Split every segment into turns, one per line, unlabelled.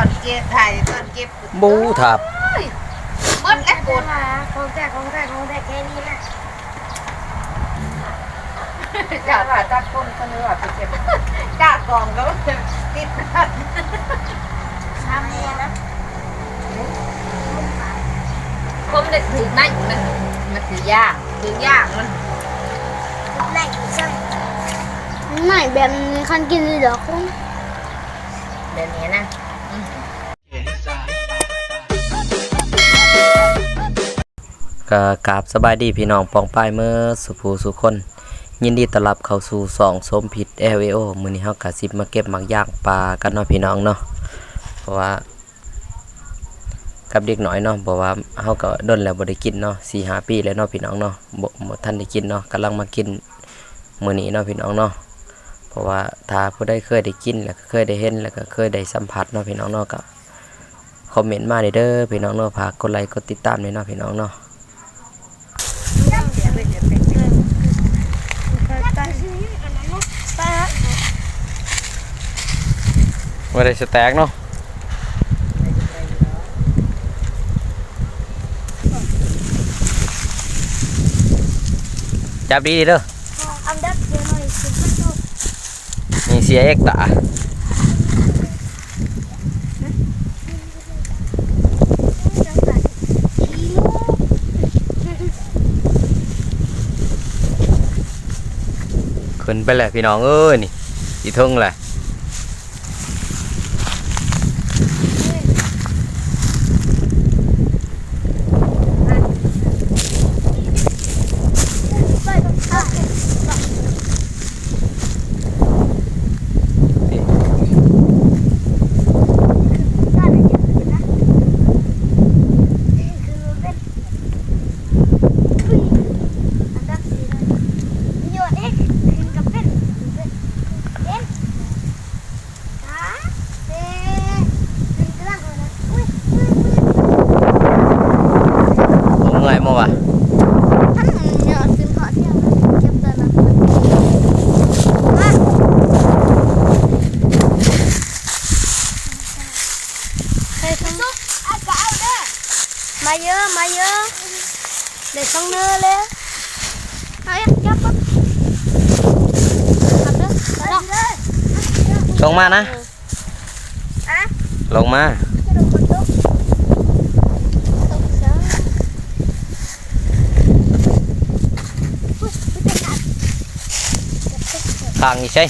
อนเก็บถ่ายตอนเก็บ
บูทับ
หมดแล้วกด
ของแท้ของแท้ของแท้แค่นี้แหละ
จ่าผ่าตัดคนคนนึงว่าไปเก็บจ่ากองก็ติด
ทำเนี่ยนะ
คมเด็กถือนั่นมันมันถือยากถือยากมัน
ไหนใช่ไหนแบบนี้คันกินเลยเหรอคุณ
เดี๋ยวนี้นะ
ก็กราบสบายดีพี่น้องปองป้ายเมื่อสุภูสุคน ยินดีต้อนรับเข้าสู่สองสมผิด LVO มื้อนี้เฮากะสิมาเก็บหมักย่างปลากันเนาะพี่น้องเนาะเพราะว่า กับเด็กน้อยเนาะบอกว่าเฮาก็ดนแล้วบ่ได้กินเนาะ4-5ปีแล้วเนาะพี่น้องเนาะบ่บ่ทันได้กินเนาะกำลังมากินมื้อนี้เนาะพี่น้องเนาะเพราะว่าถ้าผู้ใดเคยได้กินแล้วก็เคยได้เห็นแล้วก็เคยได้สัมผัสเนาะพี่น้องเนาะก็คอมเมนต์มาเด้อพี่น้องเนาะฝากกดไลค์กดติดตามด้วยเนาะพี่น้องเนาะ ว่าได้สแต็กเนาะจับดีดีเด้อ
นี่เสี
ยเอกตาขึ้นไปแหละพี่น้องเอ้ยนี่อีทึงแหละ ผมเงยมาวะ
มาเยอะมา
ข้างนี่ใช่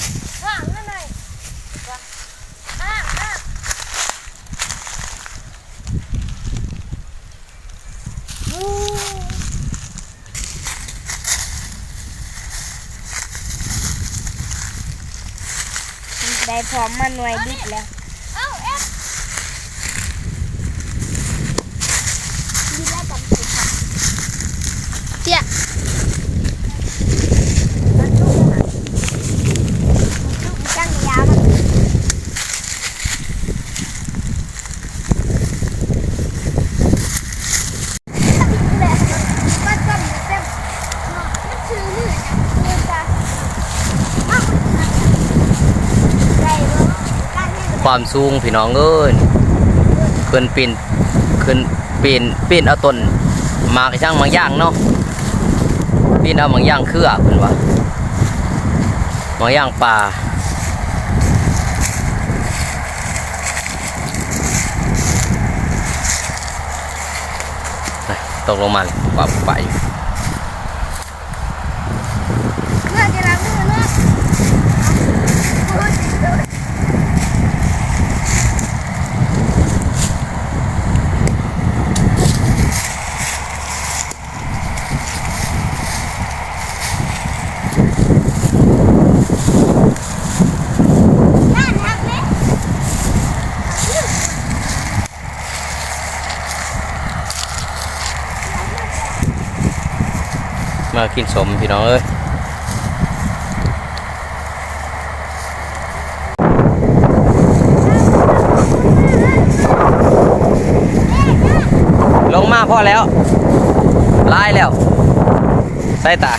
ได้พร้อมมาหน่วยดิบแล้วเอาเอ๊ะดีแล้วกันสิค่ะเจี๊ยมันจุกมันจุกมันจังยาวมันมันจังเต็มเนาะมันชื่อลือจังเลยจ้ะอ้าวได้บ่การให้
ความสูงพี่น้องเอ้ยขึ้นปีนขึ้นปีนปีนเอาต้นมากช่างบางอย่างเนาะปีนเอาบางอย่างเครือเพิ่นว่าบางอย่างป่าตกลงมาเลยปรับไป
เมื่อจะล้างมือเนาะโอ้ยนั่นหักเลย
มากินสมพี่น้องเอ้ยลงมาพอแล้วไล่แล้ว ใส่ตา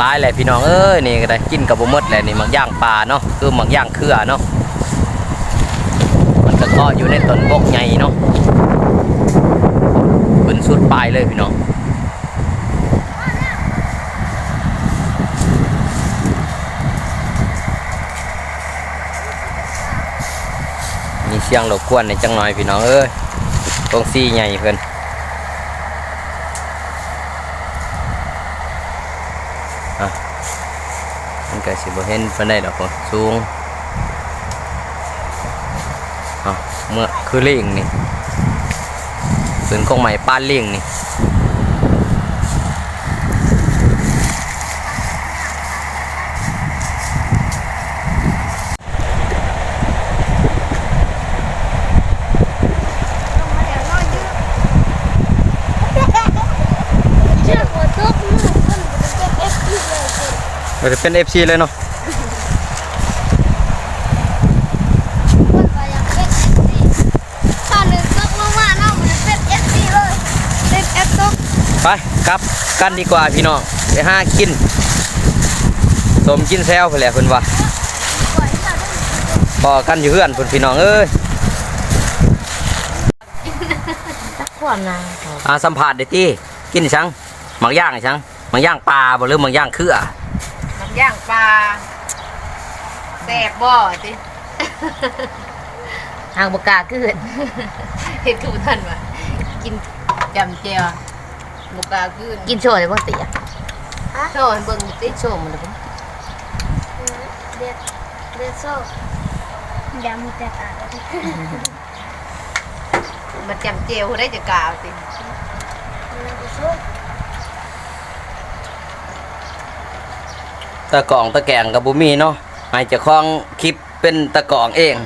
ตายแหละพี่น้องเอ้ยนี่ก็ได้กินกับบ่หมดแหละนี่มักย่างปลาเนาะคือมักย่างเครือเนาะ มันก็เกาะอยู่ในต้นบกใหญ่เนาะขึ้นสุดปลายเลยพี่น้องมีเสียงรบกวนในจังหน่อยพี่น้องเอ้ยตรงซี่ใหญ่เพิ่นมันก็สิบ่เห็นปานใดดอกสูง เอาเมื่อคือลิงนี่ปืนกองใหม่ป้านลิงนี่
เชื่อหัวทุกมือคนเป็นเอฟซีเลยคน
มันจะเป็น FC เลยเนาะ
คนก็อยากเป็นเอฟซีตอนหนึ่งตกลงมาเนาะมันเป็นเอฟซีเลยเป็นเอฟตก
ไปกลับกันดีกว่าพี่น้องไปหากินสมกินแซวเพิ่นแหละเพิ่นว่า
ปล่อยให้เราได้
พอกันอยู่เฮือนเพิ่นพี่น้องเอ้ย
ตักความนาง
อ่าสัมภาษณ์ได้ติกินชังหมักย่างชังหมักย่างปลาบ่หรือหมักย่างเครือ
มันย่างปลาแซ่บบ่ติ
ทางบกล้าขึ้น
เห็ดคือท่านว่ากินจำเจียว หมูกาขึ้น
กินโชว์เลยบ่ติอะ
โชว์ให้เบิ่งติ
โชว์มันเลยบ่
เด็ดเด็ดโซ่ยามีแต่ตาเลย
มันจำเจียวได้จะกล่าวติ
มันจะโซ่
ตะกองตะแกงกับบุมีเนาะให้เจ้าของคลิปเป็นตะกองเอง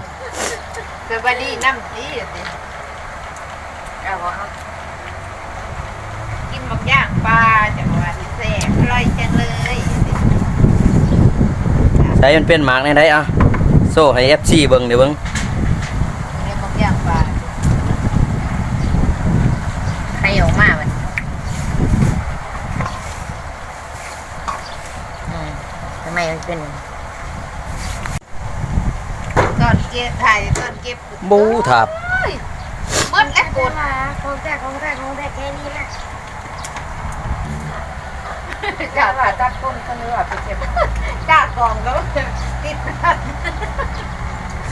สวัสดีน้ำสีติเอาบ่เอากินหมักย่าง ปลาจังหวัดแซ่บอร่อยจังเลยติ
ใช้มันเป็นหมากในไดอะโซ่ให้ FC เบิ่งเดี๋ยวเบิ่ง
เรียกหมักย่างปลา
ใครออกมาบัดอืมทำไมมันเป็น
ตอนเก็บถ่ายตอนเก็บ
บูทับ
หมดแล้วกด
ของแต่ของแต่ของแต่แค่นี้นะ
จ้าว่าตัดต้นเสนอว่าไปเก็บจากองแล้วติด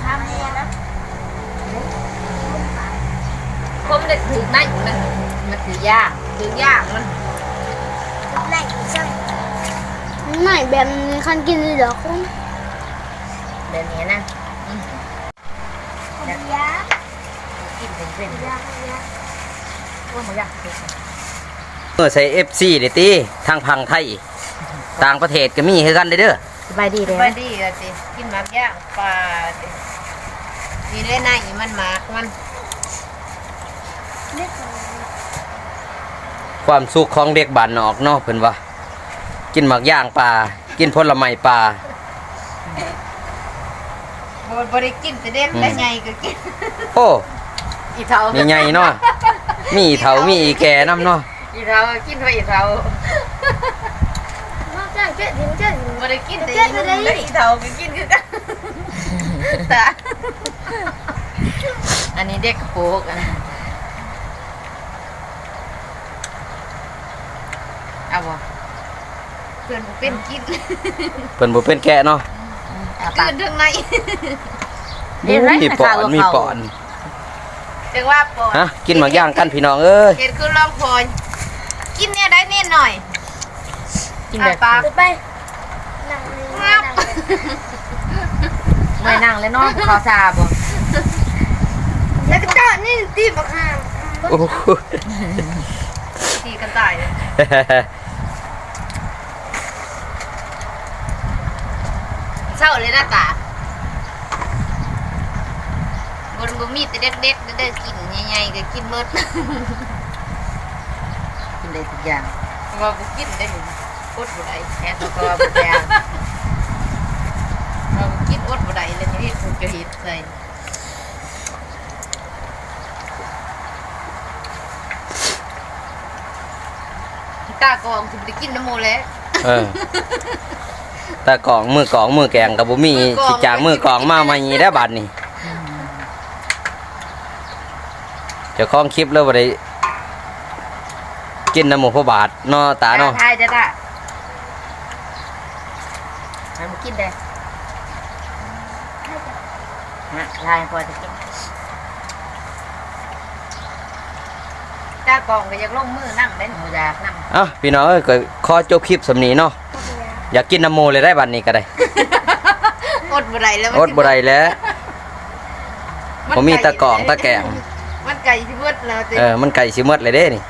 ทำเนี่ยนะ
คมได้ถือไหมมันมันถือยากถือยากมัน
ไหนจังไหนแบบนี้คันกินเลยเหรอคุณ
เดี๋ยวนี้นะ
ยา
กินเป็นเส้น
ยายา
ว่าบ่อยากกิน
เมื่ อใส่ FC เด้ติทางพังไทย ต่างประเทศก็มีคือกันเด้อเด้อ
สบายดีเลย
ไปดีอะสิกินหมากย่างปลาสิมีเล่นในมันหมากมัน
เล็ก
ความสุขของเด็กบ้านนอกเนาะเพิ่นว่ากินหมักย่างปลากินผลไม้ปลา
บบ่ได้กินแต่เด็กและไงก็กิน
โอ้
อีเท่า
มีใหญ่เนาะมีอีเฒ่ามีอีแก่นํเนาะ
อีเท่ากินไปอีเท่าน
อกจากเจ๊ถึงเจ๊ถึง
บ่ได้กินแต่อีนุ่มและอีเท่าก็กินคือกันตาอันนี้เด็กกระโปรงอะเอาบ่เพื่อนบ่เป็นกิน
เพิ่นบ่เป็นแกะเนาะ
เอา
กิ
ปาก
นทั้งใน
เดี๋ยวนะ
มีปอนมีปอน
จังว่าปอด
ฮะกินหมักย่างกันพี่น้องเอ้ย
เห็นคือลองพอย กินเนี่ยได้นิดหน่อย
กินแบบ
อะปาก
ไปนั่งเลยนั่งเลย
ไม่นั่งเลยเนาะข้าวซาบ่
แล้วก็ต่อนี่ตีบักห่าง
โอ้โห
ทีกันตายเลยเศร้าเลยนะตาบนบ่มีแต่เด็กๆเด้อกินใหญ่ๆก็กินหมด
กิน ได้ทุกอย่าง
ว่าบ่กินได้อดบ่ได้
แค่ตัวก็บ่แย่
เราบ่กินอดบ่ได้เลยนี่ถูกกระหิดใส่ตากองสิบ่ได้กินน้ำโมแล้ว
เออตากล่องมือกล่องมือแกงกับบ่มีสิจางมือกล่องมาใหม่ได้บัดนี้เจ้าของคลิปแล้วบ่ได้ กินน้ำหมูพระบาทเนาะตาเนาะ
ทายจ้ะจ้ะให้มันกินได้ฮะทายพอจะกิน
ตากล่องก็อยากลงมือนั่งเล่น
หมูอยากนำ
เอ้าพี่น้องเอ้ยก็ขอจบคลิปสำนี้เนาะอยากกินน้ำหมูเลยได้บัดนี้ก็ได้
อดบ่ได้แล้ว
อดบ่ได้แล้วผมมีตะกล่องตะแกรง
มันไก่ที่เบิดแล้วติ
เออมันไก่สิหมดเลยเด้นี่